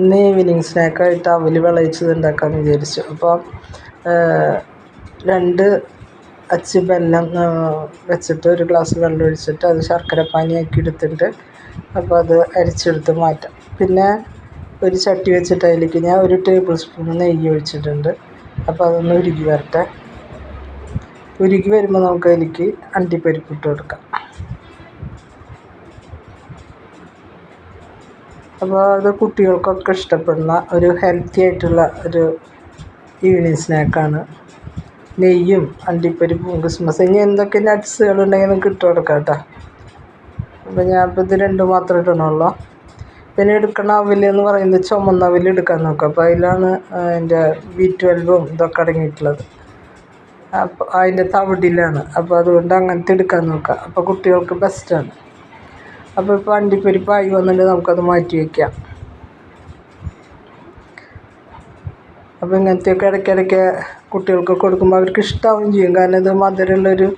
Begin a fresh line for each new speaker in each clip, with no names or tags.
ഇന്ന് ഈവനിങ് സ്നാക്കായിട്ട് അവൽ വിളയിച്ചത് ഉണ്ടാക്കാമെന്ന് വിചാരിച്ചു. അപ്പോൾ രണ്ട് അച്ച് ബെല്ലം വെച്ചിട്ട് ഒരു ഗ്ലാസ് വെള്ളം ഒഴിച്ചിട്ട് അത് ശർക്കര പാനിയാക്കി എടുത്തിട്ട് അപ്പോൾ അത് അരിച്ചെടുത്ത് മാറ്റാം. പിന്നെ ഒരു ചട്ടി വെച്ചിട്ട് അതിലേക്ക് ഞാൻ ഒരു ടേബിൾ സ്പൂൺ നെയ്യ് ഒഴിച്ചിട്ടുണ്ട്. അപ്പോൾ അതൊന്ന് ഉരുകി വരട്ടെ. ഉരുകി വരുമ്പോൾ നമുക്ക് അതിലേക്ക് അണ്ടിപ്പരിപ്പ് ഇട്ട് കൊടുക്കാം. അപ്പോൾ അത് കുട്ടികൾക്കൊക്കെ ഇഷ്ടപ്പെടുന്ന ഒരു ഹെൽത്തി ആയിട്ടുള്ള ഒരു ഈവനിങ് സ്നാക്കാണ് നെയ്യും അണ്ടിപ്പരിപ്പും ക്രിസ്മസ്. ഇനി എന്തൊക്കെ നട്ട്സുകളുണ്ടെങ്കിൽ നിങ്ങൾക്ക് ഇട്ട് കൊടുക്കാം കേട്ടോ അപ്പോൾ ഞാൻ ഇപ്പോൾ ഇത് രണ്ടും മാത്രം ഇടണുള്ളൂ. പിന്നെ എടുക്കണ അവലെന്ന് പറയുന്നത് ചുമന്ന അവൽ എടുക്കാൻ നോക്കുക അപ്പോൾ അതിലാണ് അതിന്റെ ബി ട്വൽവും ഇതൊക്കെ അടങ്ങിയിട്ടുള്ളത്. അപ്പോൾ അതിന്റെ തവിടിലാണ്. അപ്പോൾ അതുകൊണ്ട് അങ്ങനത്തെ എടുക്കാൻ നോക്കുക അപ്പോൾ കുട്ടികൾക്ക് ബെസ്റ്റാണ് അപ്പോൾ ഇപ്പോൾ അണ്ടിപ്പരിപ്പായി വന്നിട്ട് നമുക്കത് മാറ്റി വയ്ക്കാം അപ്പോൾ ഇങ്ങനത്തെയൊക്കെ ഇടയ്ക്കിടയ്ക്ക് കുട്ടികൾക്ക് കൊടുക്കുമ്പോൾ അവർക്ക് ഇഷ്ടമാവുകയും ചെയ്യും. കാരണം ഇത് മധുരമുള്ളൊരു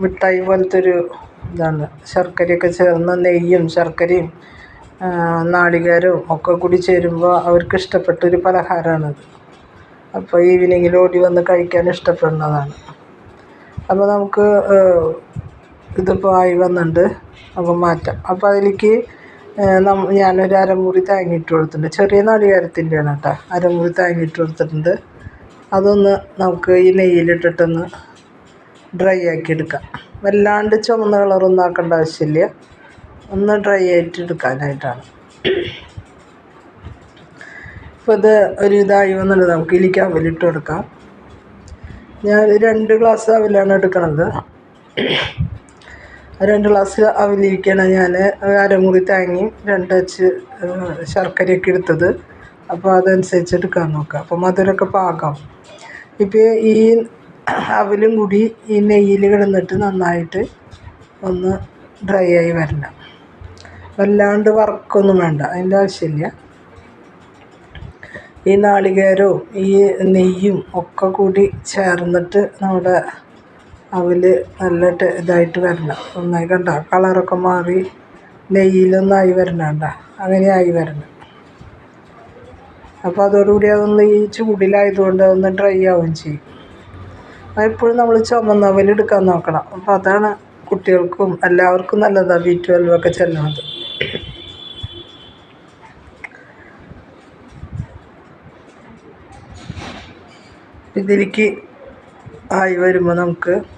മിഠായി പോലത്തെ ഒരു ഇതാണ്. ശർക്കരയൊക്കെ ചേർന്ന നെയ്യും ശർക്കരയും നാളികേരവും ഒക്കെ കൂടി ചേരുമ്പോൾ അവർക്ക് ഇഷ്ടപ്പെട്ടൊരു പലഹാരമാണത് അപ്പോൾ ഈവനിങ്ങിൽ ഓടി വന്ന് കഴിക്കാൻ ഇഷ്ടപ്പെടുന്നതാണ്. അപ്പോൾ നമുക്ക് ഇതിപ്പോൾ ആയി വന്നിട്ടുണ്ട് അപ്പോൾ മാറ്റാം. അപ്പോൾ അതിലേക്ക് ഞാനൊരു അരമുറി തേങ്ങ ഇട്ട് കൊടുത്തിട്ടുണ്ട്. ചെറിയ നാളികേരത്തിന്റെയാണ് കേട്ടോ. അരമുറി തേങ്ങ ഇട്ട് കൊടുത്തിട്ടുണ്ട്. അതൊന്ന് നമുക്ക് ഈ നെയ്യിലിട്ടിട്ടൊന്ന് ഡ്രൈ ആക്കി എടുക്കാം. വല്ലാണ്ട് ചുമന്ന കളറൊന്നും ആക്കേണ്ട ആവശ്യമില്ല. ഒന്ന് ഡ്രൈ ആയിട്ട് എടുക്കാനായിട്ടാണ്. ഇപ്പോൾ ഇത് ഒരു ഇതായി വന്നിട്ട് നമുക്ക് ഇലിക്ക് അവലിട്ട് കൊടുക്കാം. ഞാൻ രണ്ട് ഗ്ലാസ് അവലാണ് എടുക്കണത്. രണ്ട് ഗ്ലാസ് അവലിരിക്കണം ഞാൻ അരമുറി തേങ്ങയും രണ്ട് അച്ച് ശർക്കരയൊക്കെ എടുത്തത്. അപ്പോൾ അതനുസരിച്ച് എടുക്കാൻ നോക്കാം. അപ്പോൾ മധുരമൊക്കെ പാകം. ഇപ്പോൾ ഈ അവലും കൂടി ഈ നെയ്യിൽ കിടന്നിട്ട് നന്നായിട്ട് ഒന്ന് ഡ്രൈ ആയി വരണം. വല്ലാണ്ട് വർക്കൊന്നും വേണ്ട. അതിന്റെ ആവശ്യമില്ല. ഈ നാളികേരവും ഈ നെയ്യും ഒക്കെ കൂടി ചേർന്നിട്ട് നമ്മുടെ അവൽ നല്ല ഇതായിട്ട് വരണം. നന്നായി കണ്ട? കളറൊക്കെ മാറി നെയ്യിലൊന്നായി വരണം കണ്ട അങ്ങനെ ആയി വരണം. അപ്പോൾ അതോടുകൂടി അതൊന്ന് ഈ ചൂടിലായതുകൊണ്ട് ഒന്ന് ഡ്രൈ ആവുകയും ചെയ്യും. എപ്പോഴും നമ്മൾ ചുമന്ന അവൽ എടുക്കാൻ നോക്കണം. അപ്പോൾ അതാണ് കുട്ടികൾക്കും എല്ലാവർക്കും നല്ലതാണ് ബി ട്വൽവ് ഒക്കെ ചെല്ലണത് ഇതിലേക്ക് ആയി വരുമ്പോൾ നമുക്ക്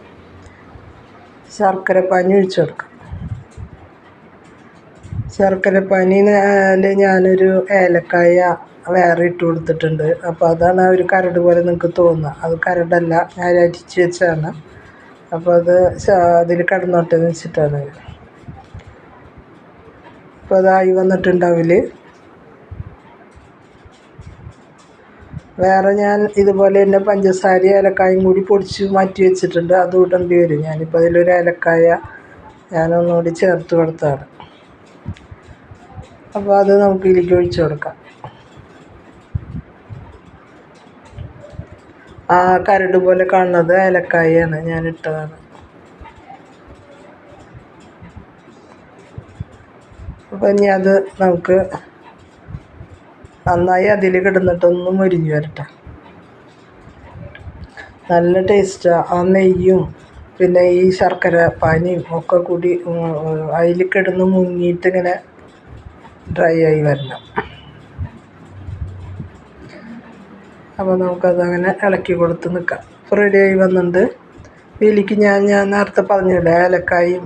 ശർക്കര പാനി ഒഴിച്ചു കൊടുക്കാം. ശർക്കര പാനിയിൽ ഞാനൊരു ഏലക്കായ വേറെ ഇട്ട് കൊടുത്തിട്ടുണ്ട്. അപ്പോൾ അതാണ് ആ ഒരു കരട് പോലെ നിങ്ങൾക്ക് തോന്നുക. അത് കരടല്ല ഞാൻ അരിച്ച് വെച്ചാണ് അപ്പോൾ അത് അതിൽ കിടന്നോട്ടെ എന്ന് വെച്ചിട്ടാണ്. അപ്പോൾ അതായി വന്നിട്ടുണ്ടാവില്ല വേറെ ഞാൻ ഇതുപോലെ തന്നെ പഞ്ചസാര ഏലക്കായും കൂടി പൊടിച്ച് മാറ്റി വെച്ചിട്ടുണ്ട്. അത് ഇടേണ്ടി വരും ഞാനിപ്പോൾ അതിലൊരു ഏലക്കായ ഞാനൊന്നുകൂടി ചേർത്ത് കൊടുത്താണ്. അപ്പോൾ അത് നമുക്ക് ഇതിലേക്ക് ഒഴിച്ച് കൊടുക്കാം. ആ കരട് പോലെ കാണുന്നത് ഏലക്കായാണ്. ഞാൻ ഇട്ടതാണ്. അപ്പം ഇനി അത് നമുക്ക് നന്നായി അതിൽ കിടന്നിട്ടൊന്ന് മുരിഞ്ഞ് വരട്ടെ. നല്ല ടേസ്റ്റാണ് ആ. നെയ്യും പിന്നെ ഈ ശർക്കര പാനിയും ഒക്കെ കൂടി അതിൽ കിടന്ന് മുങ്ങിയിട്ട് ഇങ്ങനെ ഡ്രൈ ആയി വരണം. അപ്പോൾ നമുക്കത് അങ്ങനെ ഇളക്കി കൊടുത്ത് നിൽക്കാം റെഡിയായി വന്നിട്ടുണ്ട്. ഇതിലേക്ക് ഞാൻ ഞാൻ നേരത്തെ പറഞ്ഞില്ലേ ഏലക്കായും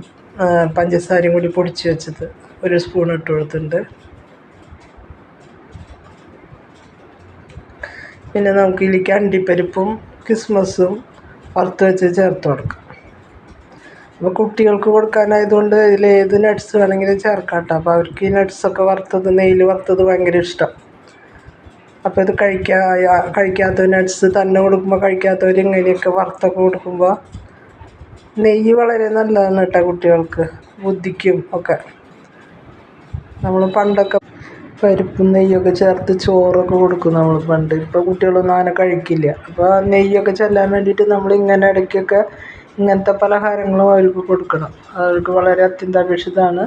പഞ്ചസാരയും കൂടി പൊടിച്ച് വെച്ചത് ഒരു സ്പൂൺ ഇട്ട് കൊടുത്തിട്ടുണ്ട്. പിന്നെ നമുക്ക് ഇതിലേക്ക് അണ്ടിപ്പരിപ്പും ക്രിസ്മസും വറുത്ത് വെച്ച് ചേർത്ത് കൊടുക്കാം. അപ്പോൾ കുട്ടികൾക്ക് കൊടുക്കാനായതുകൊണ്ട് ഇതിൽ ഏത് നട്ട്സ് വേണമെങ്കിലും ചേർക്കാം കേട്ടോ അപ്പോൾ അവർക്ക് ഈ നട്ട്സൊക്കെ വറുത്തത് നെയ്യിൽ വറുത്തത് ഭയങ്കര ഇഷ്ടം. അപ്പോൾ ഇത് കഴിക്കാ കഴിക്കാത്ത നട്ട്സ് തന്നെ കൊടുക്കുമ്പോൾ കഴിക്കാത്തവർ ഇങ്ങനെയൊക്കെ വറുത്തൊക്കെ കൊടുക്കുമ്പോൾ നെയ്യ് വളരെ നല്ലതാണ് കേട്ടോ കുട്ടികൾക്ക് ബുദ്ധിക്കും ഒക്കെ. നമ്മൾ പണ്ടൊക്കെ പരിപ്പും നെയ്യൊക്കെ ചേർത്ത് ചോറൊക്കെ കൊടുക്കും നമ്മൾ പണ്ട്. ഇപ്പോൾ കുട്ടികളൊന്നും അങ്ങനെ കഴിക്കില്ല. അപ്പോൾ നെയ്യൊക്കെ ചെല്ലാൻ വേണ്ടിയിട്ട് നമ്മൾ ഇങ്ങനെ ഇടയ്ക്കൊക്കെ ഇങ്ങനത്തെ പലഹാരങ്ങളും അവർക്ക് കൊടുക്കണം. അവർക്ക് വളരെ അത്യന്താപേക്ഷിതമാണ്.